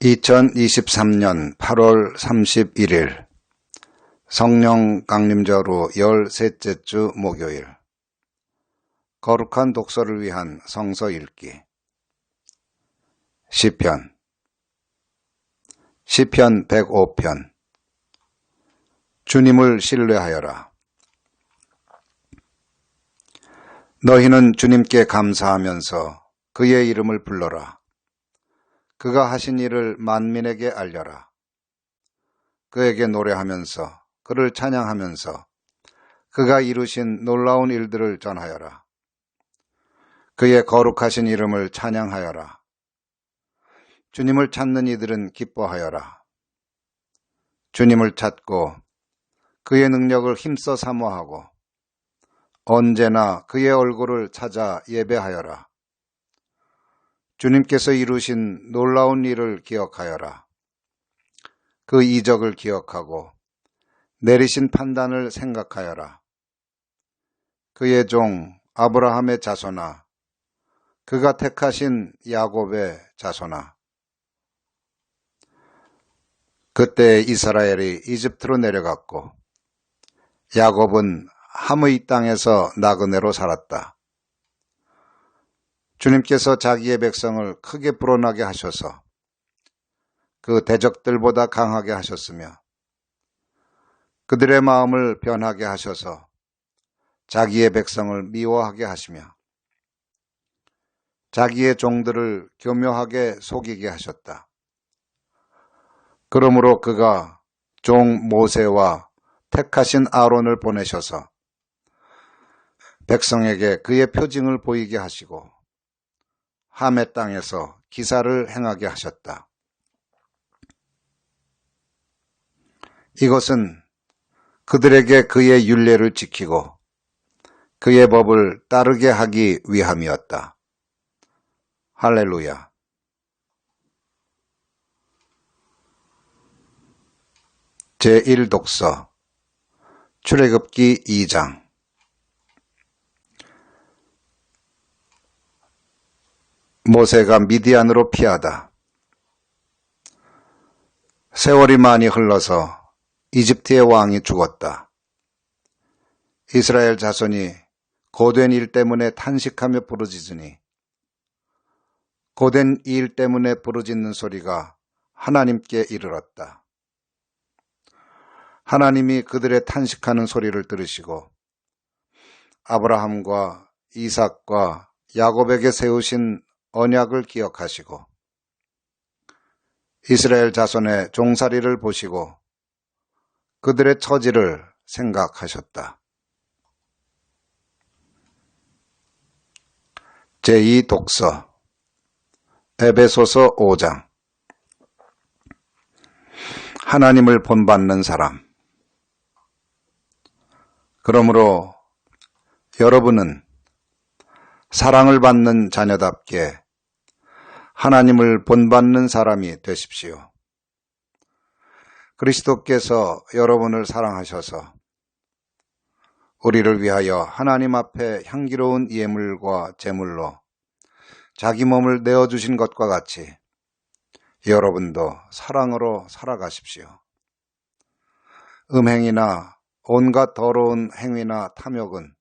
2023년 8월 31일 성령 강림절후 13째 주 목요일. 거룩한 독서를 위한 성서 읽기. 시편. 시편 105편. 주님을 신뢰하여라. 너희는 주님께 감사하면서 그의 이름을 불러라 그가 하신 일을 만민에게 알려라. 그에게 노래하면서 그를 찬양하면서 그가 이루신 놀라운 일들을 전하여라. 그의 거룩하신 이름을 찬양하여라. 주님을 찾는 이들은 기뻐하여라. 주님을 찾고 그의 능력을 힘써 사모하고 언제나 그의 얼굴을 찾아 예배하여라. 주님께서 이루신 놀라운 일을 기억하여라. 그 이적을 기억하고 내리신 판단을 생각하여라. 그의 종 아브라함의 자손아, 그가 택하신 야곱의 자손아. 그때 이스라엘이 이집트로 내려갔고 야곱은 함의 땅에서 나그네로 살았다. 주님께서 자기의 백성을 크게 불어나게 하셔서 그 대적들보다 강하게 하셨으며 그들의 마음을 변하게 하셔서 자기의 백성을 미워하게 하시며 자기의 종들을 교묘하게 속이게 하셨다. 그러므로 그가 종 모세와 택하신 아론을 보내셔서 백성에게 그의 표징을 보이게 하시고 함의 땅에서 기사를 행하게 하셨다. 이것은 그들에게 그의 윤례를 지키고 그의 법을 따르게 하기 위함이었다. 할렐루야. 제1독서 출애굽기 2장 모세가 미디안으로 피하다. 세월이 많이 흘러서 이집트의 왕이 죽었다. 이스라엘 자손이 고된 일 때문에 탄식하며 부르짖으니 고된 일 때문에 부르짖는 소리가 하나님께 이르렀다. 하나님이 그들의 탄식하는 소리를 들으시고 아브라함과 이삭과 야곱에게 세우신 언약을 기억하시고 이스라엘 자손의 종살이를 보시고 그들의 처지를 생각하셨다. 제2독서 에베소서 5장 하나님을 본받는 사람 그러므로 여러분은 사랑을 받는 자녀답게 하나님을 본받는 사람이 되십시오. 그리스도께서 여러분을 사랑하셔서 우리를 위하여 하나님 앞에 향기로운 예물과 제물로 자기 몸을 내어주신 것과 같이 여러분도 사랑으로 살아가십시오. 음행이나 온갖 더러운 행위나 탐욕은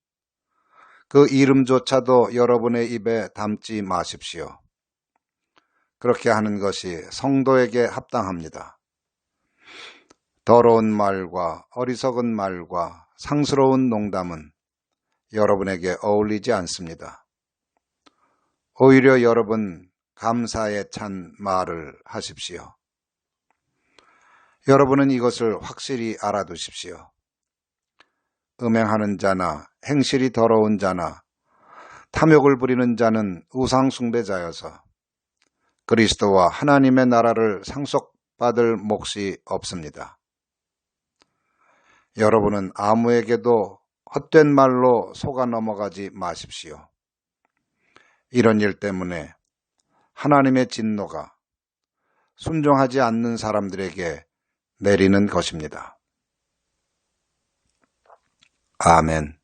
그 이름조차도 여러분의 입에 담지 마십시오. 그렇게 하는 것이 성도에게 합당합니다. 더러운 말과 어리석은 말과 상스러운 농담은 여러분에게 어울리지 않습니다. 오히려 여러분 감사에 찬 말을 하십시오. 여러분은 이것을 확실히 알아두십시오. 음행하는 자나 행실이 더러운 자나 탐욕을 부리는 자는 우상숭배자여서 그리스도와 하나님의 나라를 상속받을 몫이 없습니다. 여러분은 아무에게도 헛된 말로 속아 넘어가지 마십시오. 이런 일 때문에 하나님의 진노가 순종하지 않는 사람들에게 내리는 것입니다. 아멘.